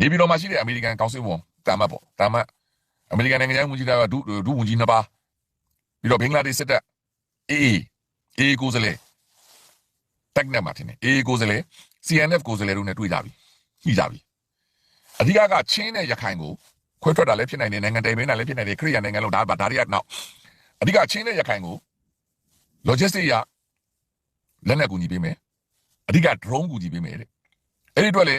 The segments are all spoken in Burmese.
နေပြည်တော်မှာရှိတဲ့အမေရိကန်ကောင်စစ်ဝန်တာမတ်ပေါ့တာမတ်အမေရိကန်နိုင်ငံခြားရေးဝန်ကြီးကဒုဒုဝန်ကြီးနှစ်ပါးပြီးတော့ဘင်္ဂလားဒေ့ရှ်စစ်တပ်အေးအေးကိုယ်စားလှယ်တက်နက်မှာတင်တယ်အေးကိုယ်စားလှယ် CNF ကိုယ်စားလှယ်တို့နဲ့တွေ့ကြပြီညှိကြပြီအဓိကကချင်းနဲ့ရခိုင်ကိုခွဲထွက်တာလည်းဖြစ်နိုင်တယ်နိုင်ငံတိုင်ပင်တာလည်းဖြစ်နိုင်တယ်ခရိယာနိုင်ငံလုံးဒါဒါတွေကနောက်အဓိကချင်းနဲ့ရခိုင်ကို logistic ရလက်နက်ကူညီပေးမယ်အဓိက drone ကူညီပေးမယ်တဲ့အဲ့ဒီအတွက်လေ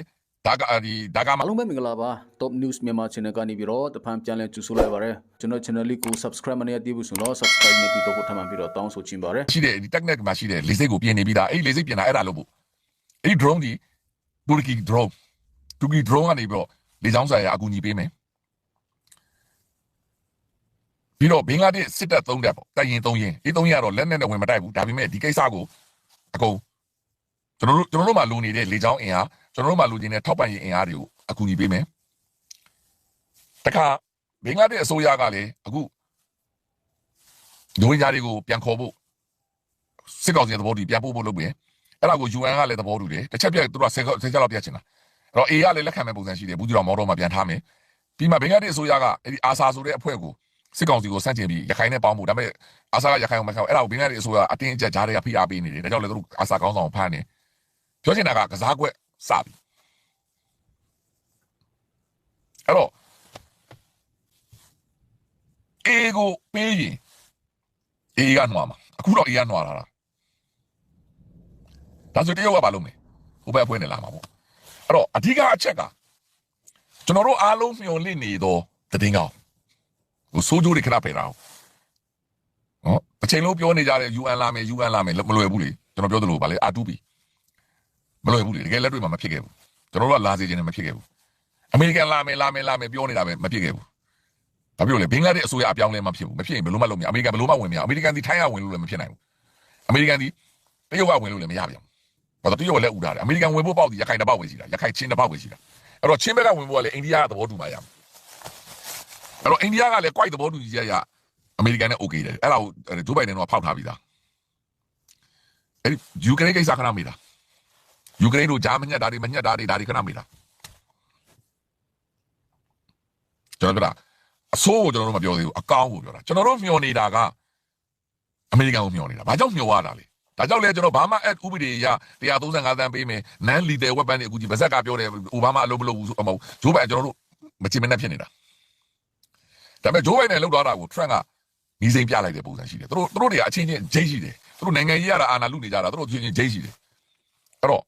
ဒါကဒီဒါကမှအားလုံးပဲမင်္ဂလာပါ Top News မြန်မာ Channel ကနေပြီးတော့တဖန်ပြန်လည်ကြိုဆိုလိုက်ပါရစေကျွန်တော် channel လေးကို subscribe မနေရသေးဘူးဆိုတော့ subscribe နေပြီးတော့ထပ်မံပြီးတော့တောင်းဆိုချင်ပါတယ်ရှိတယ်ဒီ technic မှာရှိတယ်လေစိတ်ကိုပြင်နေပြီးသားအဲ့ဒီလေစိတ်ပြင်တာအဲ့ဒါလို့ပို့အဲ့ဒီ drone ဒီတူရကီ drone တူရကီ drone ကနေပြီးတော့လေကြောင်းဆိုင်ရာအကူအညီပေးမယ်ပြီးတော့ဘင်္ဂလားဒေ့ရှ်စစ်တပ်၃တပ်ပေါ့တိုက်ရင်၃ရင်ဒီ၃ရင်ကတော့လက်နက်နဲ့ဝင်မတိုက်ဘူးဒါပေမဲ့ဒီကိစ္စကိုအကုန်ကျွန်တော်တို့ကျွန်တော်တို့မှလိုနေတဲ့လေကြောင်းအင်အား ကျွန်တော်တို့မှလိုချင်တဲ့ထောက်ပံ့ရေးအင်အားတွေကိုအကူအညီပေးမယ်တခါဘင်္ဂလားဒေ့ရှ်အစိုးရကလည်းအခုဒိုဝင်ဂျာတွေကိုပြန်ခေါ်ဖို့စစ်ကောင်စီရဲ့သဘောတူပြန်ပို့ဖို့လုပ်ပြင်အဲ့ဒါကို UN ကလည်းသဘောတူတယ်တစ်ချက်ပြက်သူတို့ကဆယ်ဆယ်ချက်လောက်ပြတ်ချင်တာအဲ့တော့ A ကလည်းလက်ခံမဲ့ပုံစံရှိတယ်ဘူးကြီးတော်မော်တော်မှာပြန်ထားမယ်ပြီးမှဘင်္ဂလားဒေ့ရှ်အစိုးရကအဲ့ဒီအာဆာဆိုတဲ့အဖွဲ့ကိုစစ်ကောင်စီကိုစန့်ကျင်ပြီးရခိုင်နဲ့ပေါင်းဖို့ဒါပေမဲ့အာဆာကရခိုင်ကိုမခံဘူးအဲ့ဒါကိုဘင်္ဂလားဒေ့ရှ်အစိုးရအတင်းအကျပ်ကြားတွေကဖိအားပေးနေတယ်ဒါကြောင့်လည်းသူတို့အာဆာကောင်းဆောင်ကိုဖမ်းနေပြောချင်တာကကစားကွက် စပြီအဲ့တော့ A ကိုပေးရင် A ကနှွားမှာအခုတော့ A ကနှွားလာတာဒါဆိုတရုတ်ကဘာလုပ်မလဲဟိုဘက်အဖွဲ့နဲ့လာမှာပေါ့အဲ့တော့အဓိကအချက်ကကျွန်တော်တို့အားလုံးမျှော်လင့်နေသောတည်င်းကောင်းဟိုစိုးကြိုးတွေခဏပယ်တာနော်အချိန်လုံးပြောနေကြတဲ့ UN လာမယ် UN လာမယ်မလွယ်ဘူးလေကျွန်တော်ပြောသလိုပါလေ R2P မလွယ်ဘူးလေတကယ်လက်တွေ့မှာမဖြစ်ခဲ့ဘူးကျွန်တော်တို့ကလာစေခြင်းနဲ့မဖြစ်ခဲ့ဘူးအမေရိကန်လာမယ်လာမယ်လာမယ်ပြောနေတာပဲမဖြစ်ခဲ့ဘူးဘာဖြစ်လို့လဲဘင်္ဂလားဒေ့ရှ်အစိုးရအပြောင်းလဲမဖြစ်ဘူးမဖြစ်ရင်ဘယ်လိုမှလုပ်မရအမေရိကန်ဘယ်လိုမှဝင်မရအမေရိကန်ဒီထိုင်းကဝင်လို့လည်းမဖြစ်နိုင်ဘူးအမေရိကန်ဒီတရုတ်ကဝင်လို့လည်းမရပြန်ဘာလို့တရုတ်ကလက်ဥထားတယ်အမေရိကန်ဝင်ဖို့ပေါက်ဒီရခိုင်တစ်ပေါက်ပဲရှိတာရခိုင်ချင်းတစ်ပေါက်ပဲရှိတာအဲ့တော့ချင်းဘက်ကဝင်ဖို့ကလည်းအိန္ဒိယကသဘောတူမှရမယ်အဲ့တော့အိန္ဒိယကလည်း quite သဘောတူကြီးရအမေရိကန်နဲ့ okay တယ်အဲ့ဒါကိုဂျိုးဘိုင်ဒန်ကဖောက်ထားပြီးသားအဲ့ဒီယူကရိန်းကိစ္စခဏမေးတာ ယူကရိန်းတို့ဂျာမညက်တာတွေမညက်တာတွေဒါတွေခဏမေးတာကျွန်တော်ကအဆိုးကိုကျွန်တော်တို့မပြောသေးဘူးအကောင်းကိုပြောတာကျွန်တော်တို့မျှော်နေတာကအမေရိကန်ကိုမျှော်နေတာဘာကြောင့်မျှော်ရတာလဲဒါကြောင့်လဲကျွန်တော်ဘာမှ ad ဥပဒေရ135သန်းပေးမယ် non lethal weapon တွေအခုကြီးဗဇက်ကပြောတယ်အိုဘားမားအလုပ်မလုပ်ဘူးဆိုအမဟုတ်ဂျိုးဘိုင်ကျွန်တော်တို့မချင်မနဲ့ဖြစ်နေတာဒါပေမဲ့ဂျိုးဘိုင်နဲ့လောက်သွားတာကို Trump ကနီးစိမ့်ပြလိုက်တဲ့ပုံစံရှိတယ်သူတို့သူတို့တွေကအချင်းချင်းဂျိတ်ရှိတယ်သူတို့နိုင်ငံကြီးရတာအာဏာလုနေကြတာသူတို့ချင်းချင်းဂျိတ်ရှိတယ်အဲ့တော့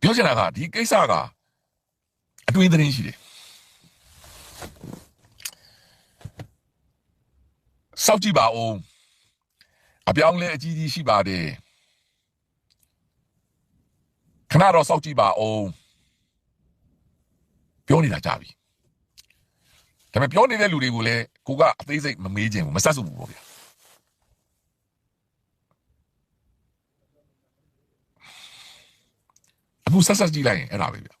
ပြောချင်တာကဒီကိစ္စကအတွင်းသတင်းရှိတယ်စောက်ကြည့်ပါဦးအပြောင်းလဲအကြီးကြီးရှိပါတယ်ခဏတော့စောက်ကြည့်ပါဦးပြောနေတာကြပြီဒါပေမဲ့ပြောနေတဲ့လူတွေကိုလည်းကိုကအသေးစိတ်မမေးခြင်းဘူးမဆက်စုဘူးပေါ့ဗျာ အခုဆက်ဆက်ကြည့်လိုက်ရင်အဲ့ဒါပဲဗျာ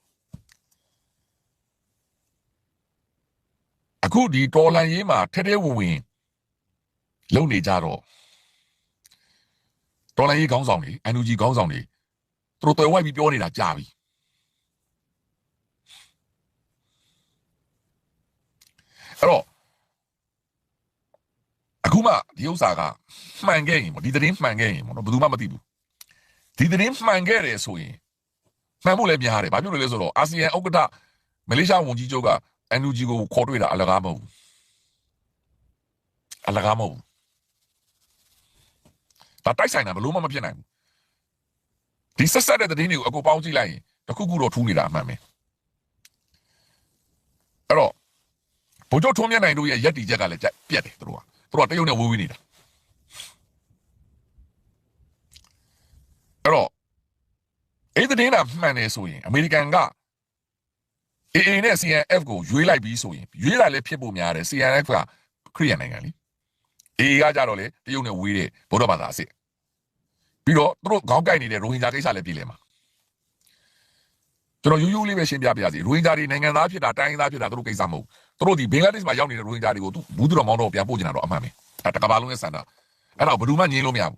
အခုဒီတော်လန်ရေးမှာထဲထဲဝင်ဝင်လုံနေကြတော့တော်လိုင်းရေးခေါင်းဆောင်တွေ NUG ခေါင်းဆောင်တွေသူတို့တော်ဝိုက်ပြီးပြောနေတာကြာပြီအဲ့တော့အခုမှဒီဥစ္စာကမှန်ခဲ့ရင်ပေါ့ဒီသတင်းမှန်ခဲ့ရင်ပေါ့နော်ဘယ်သူမှမသိဘူးဒီသတင်းမှန်ခဲ့တယ်ဆိုရင် မှန်ဖို့လည်းများတယ်ဘာဖြစ်လို့လဲဆိုတော့အာဆီယံဥက္ကဋ္ဌမလေးရှားဝန်ကြီးချုပ်က NUG ကိုခေါ်တွေ့တာအလကားမဟုတ်ဘူးအလကားမဟုတ်ဘူးဒါတိုက်ဆိုင်တာဘလို့မှမဖြစ်နိုင်ဘူးဒီဆက်ဆက်တဲ့သတင်းတွေကိုအကူပေါင်းကြည့်လိုက်ရင်တခုခုတော့ထူးနေတာအမှန်ပဲအဲ့တော့ဘုံချုပ်ထုံးမြတ်နိုင်တို့ရဲ့ရက်တီချက်ကလည်းပြက်တယ်သူတို့ကသူတို့ကတရုတ်နဲ့ဝေးဝေးနေတာအဲ့တော့ အဲ့ဒီသတင်းကမှန်တယ်ဆိုရင်အမေရိကန်က AA နဲ့ CNF ကိုရွေးလိုက်ပြီးဆိုရင်ရွေးတာလည်းဖြစ်ဖို့များတယ် CNF ကခရီးရန်နိုင်ငံလी AA ကကြတော့လေတရုတ်နဲ့ဝေးတဲ့ဗုဒ္ဓဘာသာအစ်စ်ပြီးတော့သူတို့ခေါင်းကိုက်နေတဲ့ရိုဟင်ဂျာကိစ္စလည်းပြည်လဲမှာကျွန်တော်ယူယူလေးပဲရှင်းပြပြစီရိုဟင်ဂျာတွေနိုင်ငံသားဖြစ်တာတိုင်းရင်းသားဖြစ်တာသူတို့ကိစ္စမဟုတ်သူတို့ဒီဘင်္ဂလားဒေ့ရှ်မှာရောက်နေတဲ့ရိုဟင်ဂျာတွေကိုသူဘူးသူတော်မောင်းတော့ပြန်ပို့ကျင်တာတော့အမှန်ပဲအဲတကဘာလုံးရဲ့စန္ဒအဲ့တော့ဘယ်သူမှညင်းလို့မရဘူး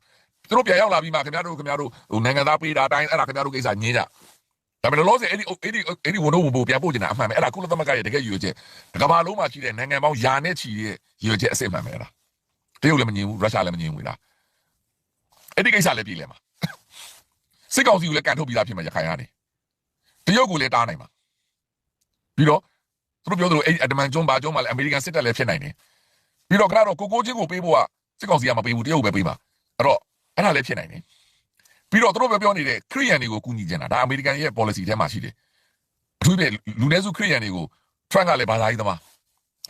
သူတို့ပြန်ရောက်လာပြီးမှခင်ဗျားတို့ခင်ဗျားတို့ဟိုနိုင်ငံသားပေးတာအတိုင်းအဲ့ဒါခင်ဗျားတို့ကိစ္စညင်းကြဒါပေမဲ့လောလောဆယ်အဲ့ဒီအဲ့ဒီအဲ့ဒီဝန်တော့ဝန်ပို့ပြန်ပို့နေတာအမှန်ပဲအဲ့ဒါကုလသမဂ္ဂရဲ့တကယ်ရည်ရွယ်ချက်တကမ္ဘာလုံးမှာရှိတဲ့နိုင်ငံပေါင်းယာနဲ့ချီတဲ့ရည်ရွယ်ချက်အစစ်မှန်ပဲအဲ့ဒါတရုတ်လည်းမညင်းဘူးရုရှားလည်းမညင်းဘူးလားအဲ့ဒီကိစ္စလည်းပြည်လဲမှာစစ်ကောင်စီကိုလည်းကန်ထုတ်ပြီးသားဖြစ်မှာရခိုင်ကနေတရုတ်ကိုလည်းတားနိုင်မှာပြီးတော့သူတို့ပြောသလိုအဲ့ဒီအဒမန်ကျွန်းဘာကျွန်းမှာလည်းအမေရိကန်စစ်တပ်လည်းဖြစ်နိုင်တယ်ပြီးတော့ကတော့ကိုကိုချင်းကိုပေးဖို့ကစစ်ကောင်စီကမပေးဘူးတရုတ်ပဲပေးမှာအဲ့တော့ အဲ့ဒါလည်းဖြစ်နိုင်တယ်ပြီးတော့သူတို့ပဲပြောနေတဲ့ခရီးယန်တွေကိုကူညီကြတာဒါအမေရိကန်ရဲ့ policy ထဲမှာရှိတယ်အထူးဖြင့်လူနည်းစုခရီးယန်တွေကို Trump ကလည်းဘာသာရေးသမား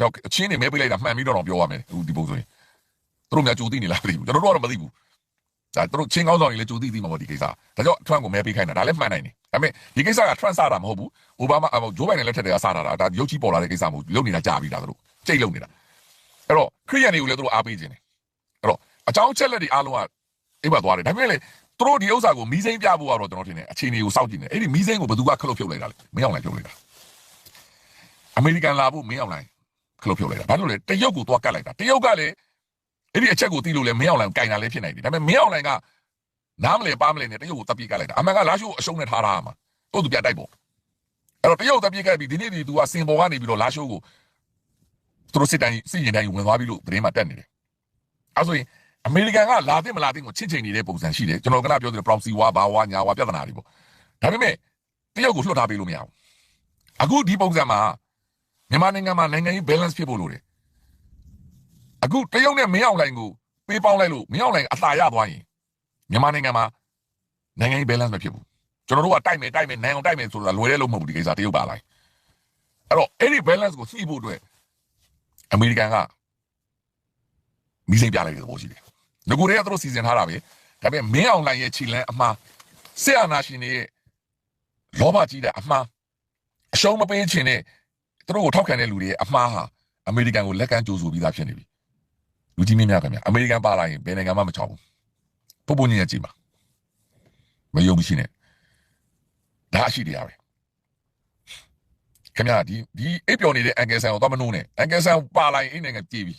တော့အချင်းနေမဲပေးလိုက်တာမှန်ပြီးတော့တော့ပြောရမယ်ဟိုဒီပုံဆိုရင်သူတို့များကြိုသိနေလားမသိဘူးကျွန်တော်တို့ကတော့မသိဘူးဒါသူတို့ချင်းကောင်းဆောင်တွေလည်းကြိုသိသိမှာပေါ့ဒီကိစ္စဒါကြောင့် Trump ကိုမဲပေးခိုင်းတာဒါလည်းမှန်နိုင်တယ်ဒါပေမဲ့ဒီကိစ္စက Trump စတာမဟုတ်ဘူးအိုဘားမားဂျိုးဘိုင်ဒန်လက်ထက်ကစတာဒါရုပ်ကြီးပေါ်လာတဲ့ကိစ္စမဟုတ်ဘူးလုံနေတာကြာပြီဒါသူတို့ကြိတ်လုံနေတာအဲ့တော့ခရီးယန်တွေကိုလည်းသူတို့အားပေးခြင်းတယ်အဲ့တော့အကြောင်းချက်လက်တွေအားလုံးက အိပ်ပါသွားတယ်ဒါပေမဲ့လေသူတို့ဒီဥစ္စာကိုမီးစိမ်းပြဖို့ကတော့ကျွန်တော်ထင်တယ်အခြေအနေကိုစောင့်ကြည့်နေအဲ့ဒီမီးစိမ်းကိုဘယ်သူကခလုတ်ဖြုတ်လိုက်တာလဲမင်းအောင်လိုက်ဖြုတ်လိုက်တာအမေရိကန်လာဖို့မင်းအောင်လိုက်ခလုတ်ဖြုတ်လိုက်တာဘာလို့လဲတရုတ်ကိုသွားကတ်လိုက်တာတရုတ်ကလည်းအဲ့ဒီအချက်ကိုသိလို့လဲမင်းအောင်လိုင်ကင်တာလည်းဖြစ်နိုင်တယ်ဒါပေမဲ့မင်းအောင်လိုင်ကနားမလဲပါမလဲနဲ့တရုတ်ကိုတပ်ပြေးကတ်လိုက်တာအမှန်ကလာရှိုးအရှုံးနဲ့ထားတာမှာတို့သူပြတိုက်ပေါ့အဲ့တော့တရုတ်တပ်ပြေးကတ်ပြီးဒီနေ့ဒီသူကစင်ပေါ်ကနေပြီးတော့လာရှိုးကိုသူတို့စစ်တိုင်းစစ်ရင်တိုင်းဝင်သွားပြီးလို့သတင်းမှာတက်နေတယ်အဲဆိုရင် အမေရိကန်ကလာသိမလာသိကိုချစ်ချိန်နေတဲ့ပုံစံရှိတယ်ကျွန်တော်ကပြောတဲ့ proxy war ဘာဝါညာဝါပြဿနာတွေပေါ့ဒါပေမဲ့တရုတ်ကိုလွှတ်ထားပေးလို့မရဘူးအခုဒီပုံစံမှာမြန်မာနိုင်ငံမှာနိုင်ငံရေး balance ဖြစ်ဖို့လိုတယ်အခုတရုတ်နဲ့မင်းအောင်လှိုင်ကိုပေးပေါင်းလိုက်လို့မင်းအောင်လှိုင်အသာရသွားရင်မြန်မာနိုင်ငံမှာနိုင်ငံရေး balance မဖြစ်ဘူးကျွန်တော်တို့ကတိုက်မယ်တိုက်မယ်နိုင်အောင်တိုက်မယ်ဆိုတာလွယ်တဲ့လို့မဟုတ်ဘူးဒီကိစ္စတရုတ်ပါလိုက်အဲ့တော့အဲ့ဒီ balance ကိုညှိဖို့အတွက်အမေရိကန်ကမိစိမ့်ပြလိုက်တဲ့သဘောရှိတယ် ငကိုတွေကသူတို့စီစဉ်ထားတာပဲဒါပေမဲ့မင်းအောင်လှိုင်ရဲ့ခြေလန်းအမှားစစ်အာဏာရှင်တွေရဲ့လောဘကြီးတဲ့အမှားအရှုံးမပေးခြင်းနဲ့သူတို့ကိုထောက်ခံတဲ့လူတွေရဲ့အမှားဟာအမေရိကန်ကိုလက်ကမ်းကြိုးဆိုပြီးသားဖြစ်နေပြီလူကြီးမင်းများခင်ဗျအမေရိကန်ပါလာရင်ဘယ်နိုင်ငံမှမချောက်ဘူးပုပ်ပုညင်ရကြည့်ပါမယုံမရှိနဲ့ဒါအရှိတရားပဲခင်ဗျာဒီဒီအိပ်ပျော်နေတဲ့အန်ကယ်ဆန်ကိုတော့မနှိုးနဲ့အန်ကယ်ဆန်ပါလာရင်အိမ်နိုင်ငံပြေးပြီ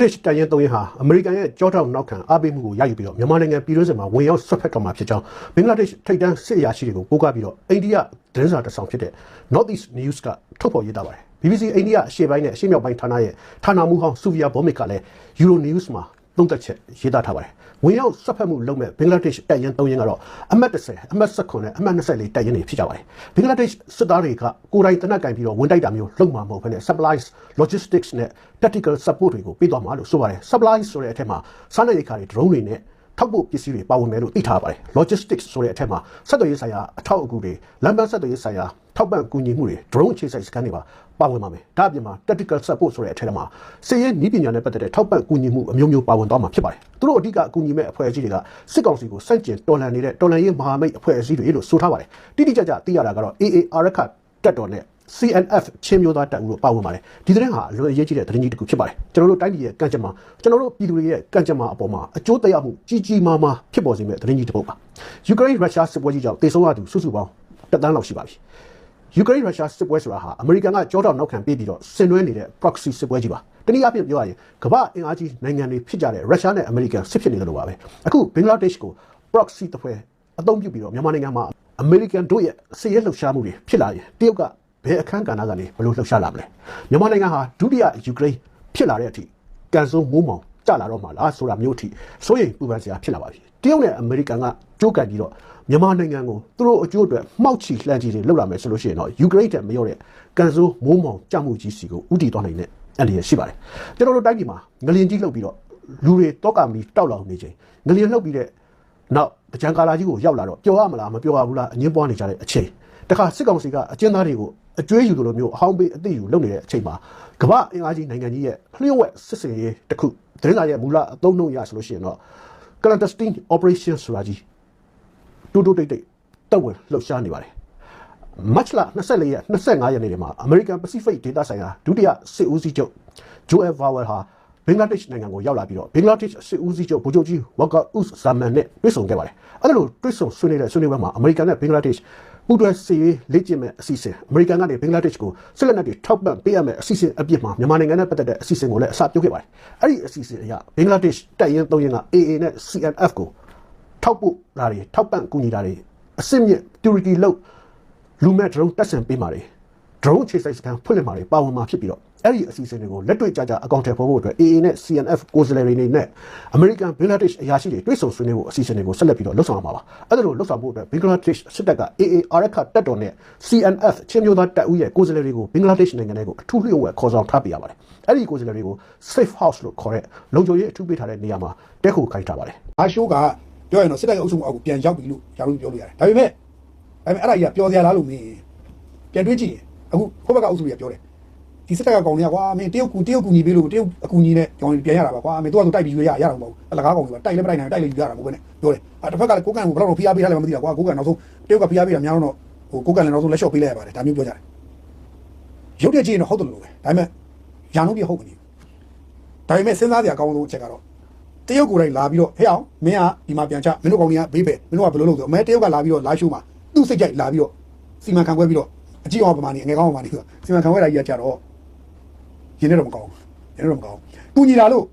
တစ်တန်ရင်သုံးရင်ဟာအမေရိကန်ရဲ့ကြောထောက်နောက်ခံအားပေးမှုကိုရယူပြီးတော့မြန်မာနိုင်ငံပြည်တွင်းစစ်မှာဝင်ရောက်ဆွတ်ဖက်တော်မှာဖြစ်ကြောင်းဘင်္ဂလားဒေ့ရှ်ထိပ်တန်းစစ်အရာရှိတွေကိုပို့ကားပြီးတော့အိန္ဒိယသတင်းစာတစ်ဆောင်ဖြစ်တဲ့ North East News ကထုတ်ဖော်ရေးသားပါတယ် BBC အိန္ဒိယအရှေ့ပိုင်းနဲ့အရှေ့မြောက်ပိုင်းဌာနရဲ့ဌာနမှူးဟောင်းဆူဗီယာဘောမစ်ကလည်း Euro News မှာ သုံးသက်ချက်ရေးသားထားပါတယ်ဝင်ရောက်ဆွတ်ဖက်မှုလုပ်မဲ့ဘင်္ဂလားဒေ့ရှ်တပ်ရင်း၃ရင်းကတော့အမှတ်30အမှတ်19နဲ့အမှတ်24တပ်ရင်းတွေဖြစ်ကြပါတယ်ဘင်္ဂလားဒေ့ရှ်စစ်သားတွေကကိုယ်တိုင်တနက်ကင်ပြီးတော့ဝင်တိုက်တာမျိုးလုပ်မှာမဟုတ်ဘဲနဲ့ supplies logistics နဲ့ tactical support တွေကိုပေးသွားမှာလို့ဆိုပါတယ် supplies ဆိုတဲ့အထက်မှာစားနပ်ရိက္ခာတွေ drone တွေနဲ့ ထောက်ပို့ပစ္စည်းတွေပါဝင်မယ်လို့သိထားပါတယ် logistics ဆိုတဲ့အထက်မှာဆက်သွယ်ရေးဆိုင်ရာအထောက်အကူတွေလမ်းပန်းဆက်သွယ်ရေးဆိုင်ရာထောက်ပံ့ကူညီမှုတွေ drone အခြေစိုက်စကန်တွေပါပါဝင်ပါမယ်ဒါအပြင်မှာ tactical support ဆိုတဲ့အထက်မှာစစ်ရေးနည်းပညာနဲ့ပတ်သက်တဲ့ထောက်ပံ့ကူညီမှုအမျိုးမျိုးပါဝင်သွားမှာဖြစ်ပါတယ်သူတို့အဓိကအကူညီမဲ့အဖွဲ့အစည်းတွေကစစ်ကောင်စီကိုစန့်ကျင်တော်လှန်နေတဲ့တော်လှန်ရေးမဟာမိတ်အဖွဲ့အစည်းတွေလို့ဆိုထားပါတယ်တိတိကျကျသိရတာကတော့ AA အာရခတက်တော်နဲ့ CNF ချင်းမျိုးသားတပ်ဦးတို့ပါဝင်ပါတယ်ဒီသတင်းဟာအလွန်အရေးကြီးတဲ့သတင်းကြီးတစ်ခုဖြစ်ပါတယ်ကျွန်တော်တို့တိုင်းပြည်ရဲ့ကံကြမ္မာကျွန်တော်တို့ပြည်သူတွေရဲ့ကံကြမ္မာအပေါ်မှာအကျိုးသက်ရောက်မှုကြီးကြီးမားမားဖြစ်ပေါ်စေမယ့်သတင်းကြီးတစ်ပုဒ်ပါယူကရိန်းရုရှားစစ်ပွဲကြီးကြောင့်တေဆုံးရသူစုစုပေါင်းတက်တန်းလောက်ရှိပါပြီယူကရိန်းရုရှားစစ်ပွဲဆိုတာဟာအမေရိကန်ကကြောတော့နောက်ခံပေးပြီးတော့ဆင်နွှဲနေတဲ့ proxy စစ်ပွဲကြီးပါတနည်းအားဖြင့်ပြောရရင်ကမ္ဘာအင်အားကြီးနိုင်ငံတွေဖြစ်ကြတဲ့ရုရှားနဲ့အမေရိကန်စစ်ဖြစ်နေတယ်လို့ပါပဲအခုဘင်္ဂလားဒေ့ရှ်ကို proxy တစ်ဖွဲ့အသုံးပြုပြီးတော့မြန်မာနိုင်ငံမှာအမေရိကန်တို့ရဲ့စစ်ရေးလှုပ်ရှားမှုတွေဖြစ်လာရင်တရုတ်က ဘယ်အခန်းကဏ္ဍကနေဘယ်လိုလှုပ်ရှားလာမလဲမြန်မာနိုင်ငံဟာဒုတိယယူကရိန်းဖြစ်လာတဲ့အထိကန်ဆိုးမိုးမောင်ကျလာတော့မှလားဆိုတာမျိုးအထိစိုးရိမ်ပူပန်စရာဖြစ်လာပါပြီတရုတ်နဲ့အမေရိကန်ကကြိုးကန်ပြီးတော့မြန်မာနိုင်ငံကိုသူတို့အကျိုးအတွက်မှောက်ချီလှမ်းချီတွေလှုပ်လာမယ်ဆိုလို့ရှိရင်တော့ယူကရိန်းတက်မရောတဲ့ကန်ဆိုးမိုးမောင်ကြမှုကြီးစီကိုဥတီသွားနိုင်တဲ့အန္တရာယ်ရှိပါတယ်ကျွန်တော်တို့တိုင်းပြည်မှာငလင်ကြီးလှုပ်ပြီးတော့လူတွေတောကမီတောက်လောင်နေချိန်ငလင်လှုပ်ပြီးတဲ့နောက်တကြံကာလာကြီးကိုရောက်လာတော့ပျော်ရမလားမပျော်ရဘူးလားအငင်းပွားနေကြတဲ့အချိန်တခါစစ်ကောင်စီကအကျဉ်းသားတွေကို အကျွေးယူလိုမျိုးအဟောင်းပေးအသိယူလုပ်နေတဲ့အချိန်မှာကမ္ဘာအင်အားကြီးနိုင်ငံကြီးရဲ့လျှို့ဝှက်စစ်စင်ရေးတစ်ခုသတင်းစာရဲ့မူလအသုံးနှုန်းရဆိုလို့ရှိရင်တော့ clandestine operation ဆိုတာကြီးတူတူတိတ်တိတ်တက်ဝင်လှုပ်ရှားနေပါတယ်မတ်လ24ရက်25ရက်နေ့မှာ American Pacific ဒေသဆိုင်ရာဒုတိယစစ်ဦးစီးချုပ် Joel Vowell ဟာဘင်္ဂလားဒေ့ရှ်နိုင်ငံကိုရောက်လာပြီးတော့ဘင်္ဂလားဒေ့ရှ်စစ်ဦးစီးချုပ်ဗိုလ်ချုပ်ကြီးဝကာဥစ်ဇာမန်နဲ့တွေ့ဆုံခဲ့ပါတယ်။အဲ့ဒါလိုတွေ့ဆုံဆွေးနွေးတဲ့ဆွေးနွေးပွဲမှာအမေရိကန်နဲ့ဘင်္ဂလားဒေ့ရှ် ပူးတွဲစီရေးလေ့ကျင့်မဲ့အစီအစဉ်အမေရိကန်ကနေဘင်္ဂလားဒေ့ရှ်ကိုဆက်လက်နဲ့တွေထောက်ပံ့ပေးရမယ့်အစီအစဉ်အပြစ်မှာမြန်မာနိုင်ငံနဲ့ပတ်သက်တဲ့အစီအစဉ်ကိုလည်းအစပြုခဲ့ပါတယ်။အဲ့ဒီအစီအစဉ်အရဘင်္ဂလားဒေ့ရှ်တိုက်ရင်သုံးရင်က AA နဲ့ CNF ကိုထောက်ပို့တာတွေထောက်ပံ့ကူညီတာတွေအစစ်မြစ် security လို့လူမဲ့ drone တက်ဆင်ပေးမှာတွေ drone အခြေစိုက်စခန်းဖွင့်လှစ်မှာတွေပါဝင်မှာဖြစ်ပြီးတော့ အဲ့ဒီအစီအစဉ်တွေကိုလက်တွေ့ကြကြအကောင့်ထဲပေါ်ဖို့အတွက် AA နဲ့ CNF ကိုယ်စားလှယ်တွေနေနဲ့ American Bangladesh အရာရှိတွေတွေ့ဆုံဆွေးနွေးဖို့အစီအစဉ်တွေကိုဆက်လက်ပြီးတော့လှုပ်ဆောင်အောင်ပါပါအဲ့ဒါလိုလှုပ်ဆောင်ဖို့အတွက် Bangladesh စစ်တပ်က AA အာရခတပ်တော်နဲ့ CNF ချင်းမျိုးသားတပ်ဦးရဲ့ကိုယ်စားလှယ်တွေကို Bangladesh နိုင်ငံထဲကိုအထူးလျှို့ဝှက်ခေါ်ဆောင်ထားပေးရပါတယ်အဲ့ဒီကိုယ်စားလှယ်တွေကို Safe House လို့ခေါ်တဲ့လုံခြုံရေးအထူးပေးထားတဲ့နေရာမှာတက်ခုခိုင်းထားပါတယ်အာရှိုးကပြောရင်တော့စစ်တပ်ရဲ့အုပ်စုမှုအောက်ကိုပြန်ရောက်ပြီလို့ယာလို့ပြောလို့ရတယ်ဒါပေမဲ့ဒါပေမဲ့အဲ့ဒါကြီးကပြောစရာလားလို့မင်းပြန်တွေးကြည့်ရင်အခုခိုးဘက်ကအုပ်စုတွေကပြောတယ် ဒီစစ်တပ်ကကောင်တွေကကွာမင်းတရုတ်ကူတရုတ်ကူညီပေးလို့တရုတ်အကူညီနဲ့ကြောင်းပြန်ရတာပါကွာမင်းတို့ကတိုက်ပြီးရွေးရရတာမဟုတ်ဘူးအလကားကောင်တွေကတိုက်လည်းမတိုက်နိုင်တိုက်လည်းယူရတာမဟုတ်ဘဲနဲ့ပြောတယ်အဲ့တစ်ဖက်ကလည်းကိုကန်ကိုဘယ်တော့ဖိအားပေးထားလဲမသိတာကွာကိုကန်နောက်ဆုံးတရုတ်ကဖိအားပေးတာများတော့ဟိုကိုကန်လည်းနောက်ဆုံးလက်လျှော့ပေးလိုက်ရပါတယ်ဒါမျိုးပြောကြတယ်ရုပ်တရက်ကြည့်ရင်တော့ဟုတ်တယ်လို့ပဲဒါပေမဲ့ညာလုံးပြဟုတ်မနေဘူးဒါပေမဲ့စဉ်းစားစရာအကောင်းဆုံးအချက်ကတော့တရုတ်ကိုယ်တိုင်လာပြီးတော့ဟဲ့အောင်မင်းကဒီမှာပြန်ချမင်းတို့ကောင်တွေကဘေးပဲမင်းတို့ကဘယ်လိုလုပ်ဆိုအမဲတရုတ်ကလာပြီးတော့လာရှိုးမှာသူ့စိတ်ကြိုက်လာပြီးတော့စီမံခန့်ခွဲပြီးတော့အကြည့်အောင်ပမာဏအငယ်ကောင်းပမာဏဆိုတာစီမံခန့်ခွဲတာကြီးကကြတော့ ရင်းနေတော့မကောင်းရင်းနေတော့မကောင်းကူညီလာလို့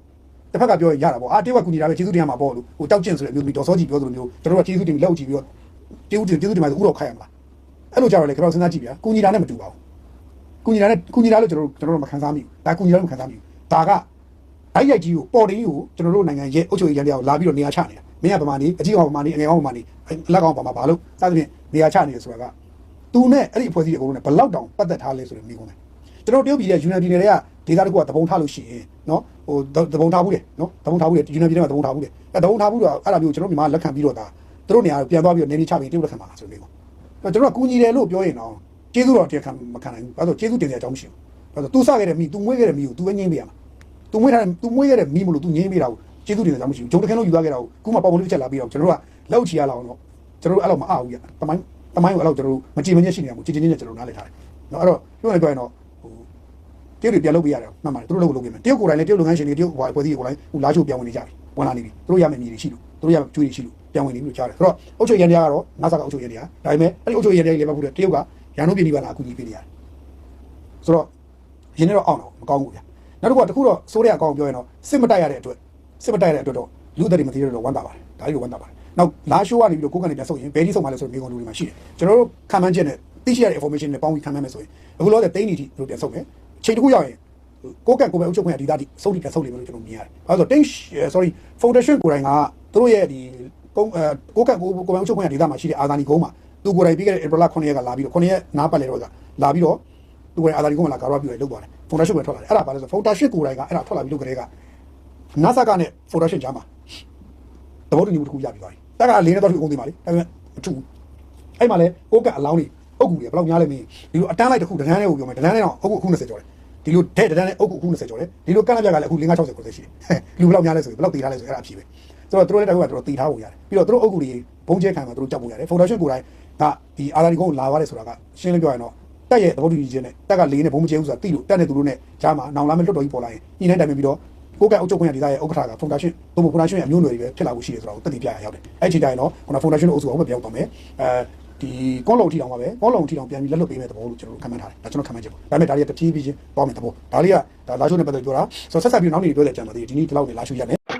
တစ်ဖက်ကပြောရင်ရတာပေါ့အာတရုတ်ကကူညီတာပဲကျေးဇူးတင်ရမှာပေါ့လို့ဟိုတောက်ကျင့်ဆိုတဲ့အမျိုးသမီးတော်စောကြီးပြောသလိုမျိုးကျွန်တော်တို့ကကျေးဇူးတင်ပြီးလောက်ကြည့်ပြီးတော့ကျေးဇူးတင်ကျေးဇူးတင်မှာဆိုဥတော်ခိုင်းရမလားအဲ့လိုကြတော့လေကျွန်တော်စဉ်းစားကြည့်ဗျာကူညီတာနဲ့မတူပါဘူးကူညီတာနဲ့ကူညီတာလို့ကျွန်တော်တို့ကျွန်တော်တို့မခံစားမိဘူးဒါကူညီတာလို့မခံစားမိဘူးဒါကအဲ့ရိုက်ကြီးကိုပေါ်တင်ကြီးကိုကျွန်တော်တို့နိုင်ငံရဲ့အုပ်ချုပ်ရေးရန်တရားကိုလာပြီးတော့နေရာချနေတာမင်းကပမာဏီအကြီးအောင်ပမာဏီအငယ်အောင်ပမာဏီလက်ကောင်ပမာဘာလို့စသဖြင့်နေရာချနေတယ်ဆိုတာကသူနဲ့အဲ့ဒီအဖွဲ့အစည်းတွေအကုန်လုံးနဲ့ဘယ်လောက်တောင်ပတ်သက်ထားလဲဆိုတဲ့မိကုန်းတယ်ကျွန်တော်တရုတ်ပြည်ရဲ့ယူနန်ပြည်နယ်တွေက ဒေသတစ်ခုကတပုံထားလို့ရှိရင်နော်ဟိုတပုံထားဘူးတယ်နော်တပုံထားဘူးတယ်ယူနန်ပြည်နယ်မှာတပုံထားဘူးတယ်အဲ့တပုံထားဘူးတော့အဲ့ဒါမျိုးကျွန်တော်မြန်မာလက်ခံပြီးတော့ဒါသူတို့နေရာပြန်သွားပြီးတော့နေနေချပြီးတရုတ်လက်ခံပါဆိုတဲ့မိကုန်းကျွန်တော်ကကူညီတယ်လို့ပြောရင်တော့ကျေးဇူးတော်တရားခံမခံနိုင်ဘူးအဲ့ဒါဆိုကျေးဇူးတင်တဲ့အကြောင်းမရှိဘူးအဲ့ဒါသူစခဲ့တဲ့မိသူမွေးခဲ့တဲ့မိကိုသူပဲငြင်းပေးရမှာသူမွေးထားတဲ့သူမွေးရတဲ့မိမလို့သူငြင်းပေးတာကိုကျေးဇူးတင်တယ်ကြောင့်မရှိဘူးဂျုံတခင်လို့ယူသွားခဲ့တာကိုခုမှပေါ်ပေါ်လေးတစ်ချက်လာပြီးတော့ကျွန်တော်တို့ကလောက်ချီရလောက်တော့ကျွန်တော်တို့အဲ့လောက်မအားဘူးရတမိုင်းတမိုင်းကိုအဲ့လောက်ကျွန်တော်တို့မကြည်မညက်ရှိနေအောင်ကြည်ကြည်ညက်ကျွန်တော်နားလည်ထားတယ်နော်အဲ့တော့ပြောရပြောရင်တော့ဟို တရုတ်တွေပြန်လုပ်ပေးရတယ်မှန်ပါတယ်သူတို့လုပ်လို့လုပ်ပေးမယ်တရုတ်ကိုယ်တိုင်လည်းတရုတ်လုပ်ငန်းရှင်တွေတရုတ်ဟိုအဖွဲ့အစည်းကိုယ်တိုင်ဟိုလာချိုးပြန်ဝင်နေကြပြီဝင်လာနေပြီသူတို့ရမယ်မြေတွေရှိလို့သူတို့ရမယ်ကျွေးတွေရှိလို့ပြန်ဝင်နေပြီလို့ကြားတယ်ဆိုတော့အုပ်ချုပ်ရန်တရားကတော့နာဆာကအုပ်ချုပ်ရန်တရားဒါပေမဲ့အဲ့ဒီအုပ်ချုပ်ရန်တရားကြီးလည်းမဟုတ်ဘူးတရုတ်ကရန်တို့ပြည်နေပါလားအကူအညီပေးနေရတယ်ဆိုတော့ရင်းနေတော့အောင်တော့မကောင်းဘူးဗျာနောက်တစ်ခုကတခုတော့စိုးရအကောင်ပြောရင်တော့စစ်မတိုက်ရတဲ့အတွက်စစ်မတိုက်ရတဲ့အတွက်တော့လူသက်တွေမသိရတော့ဝမ်းသာပါတယ်ဒါလေးကိုဝမ်းသာပါတယ်နောက်လာရှိုးကနေပြီးတော့ကိုယ်ကနေပြန်ဆုပ်ရင်ဘယ်ဒီဆုပ်မှလဲဆိုတော့မြေကုန်လူတွေမှာရှိတယ်ကျွန်တော်တို့ခံမှန်းချက်နဲ့သိရှိရတဲ့ information နဲ့ပေါင်းပြီးခံမှန်းမယ်ဆိုရင်အခုလောဆယ်တိန်းနေတီတို့ပြန်ဆုပ်မယ် ချိန်တစ်ခုရောက်ရင်ကိုကန့်ကိုပဲအုပ်ချုပ်ခွင့်ရဒီသားဒီစုပ်တီပြန်ဆုပ်လိမ့်မယ်လို့ကျွန်တော်မြင်ရတယ်အဲဆိုတော့တင်း sorry foundation ကိုယ်တိုင်ကသူတို့ရဲ့ဒီကုန်းအဲကိုကန့်ကိုကိုပဲအုပ်ချုပ်ခွင့်ရဒီသားမှာရှိတဲ့အာဇာနည်ကုန်းမှာသူကိုယ်တိုင်ပြီးခဲ့တဲ့ April 9ရက်ကလာပြီးတော့9ရက်နားပတ်လေတော့ကလာပြီးတော့သူကိုယ်တိုင်အာဇာနည်ကုန်းမှာလာကာရပြပြီးလောက်သွားတယ် foundation ပဲထွက်လာတယ်အဲ့ဒါဘာလဲဆို foundation ကိုယ်တိုင်ကအဲ့ဒါထွက်လာပြီးလို့ကလေးက NASA ကနဲ့ foundation ကြားမှာသဘောတူညီမှုတစ်ခုရပြီးသွားပြီတက်ကလေးနဲ့တော့သူကုန်သိပါလေဒါပေမဲ့မထူဘူးအဲ့မှာလဲကိုကအလောင်းတွေ အုတ်ကူတွေဘယ်လောက်များလဲမင်းဒီလိုအတန်းလိုက်တစ်ခုတန်းနဲ့ကိုပြောမယ်တန်းနဲ့တော့အုတ်ကူအခု20ကျော်တယ်ဒီလိုတဲ့တန်းနဲ့အုတ်ကူအခု20ကျော်တယ်ဒီလိုကန့်လက်ပြကလည်းအခု5 60 90ရှိတယ်လူဘယ်လောက်များလဲဆိုရင်ဘယ်လောက်တည်ထားလဲဆိုရင်အဲ့ဒါအဖြစ်ပဲဆိုတော့သူတို့လည်းတခုကသူတို့တည်ထားဖို့ရတယ်ပြီးတော့သူတို့အုတ်ကူတွေဘုံကျဲခံမှာသူတို့ကြောက်ဖို့ရတယ် foundation ကိုယ်တိုင်ကဒီအာသာဒီကုန်းကိုလာသွားတယ်ဆိုတာကရှင်းလင်းပြောရရင်တော့တက်ရဲ့သဘောတူညီခြင်းနဲ့တက်ကလေးနဲ့ဘုံမကျဲဘူးဆိုတာတိလို့တက်နေသူတို့နဲ့ကြားမှာနောင်လာမဲ့လွတ်တော်ကြီးပေါ်လာရင်ညှိနှိုင်းတိုင်ပင်ပြီးတော့ကိုကအုပ်ချုပ်ခွင့်ရဒေသရဲ့ဥက္ကဋ္ဌက foundation သို့မဟုတ် foundation ရဲ့အမျိုးအနွယ်တွေပဲဖြစ်လာဖို့ရှိတယ်ဆိုတာကိုတက်တည်ပြရရောက်တယ်အဲ့ဒီချိန်တိုင်းတော့ခုန foundation အုပ်စုအောင်ပဲပြောင်းသွားမယ်အဲ ဒီကောလုံထီတောင်ပါပဲကောလုံထီတောင်ပြန်ပြီးလက်လွတ်ပေးမယ်သဘောလို့ကျွန်တော်တို့ခံမှန်းထားတယ်ဒါကျွန်တော်ခံမှန်းချက်ပေါ့ဒါပေမဲ့ဒါလေးကတပြေးပြေးချင်းသွားမယ်သဘောဒါလေးကဒါလာရှိုးနဲ့ပတ်သက်ပြောတာဆိုတော့ဆက်ဆက်ပြီးနောက်နေ့ပြောတဲ့ကြံပါသေးတယ်ဒီနေ့ဒီလောက်နေလာရှိုးရမယ်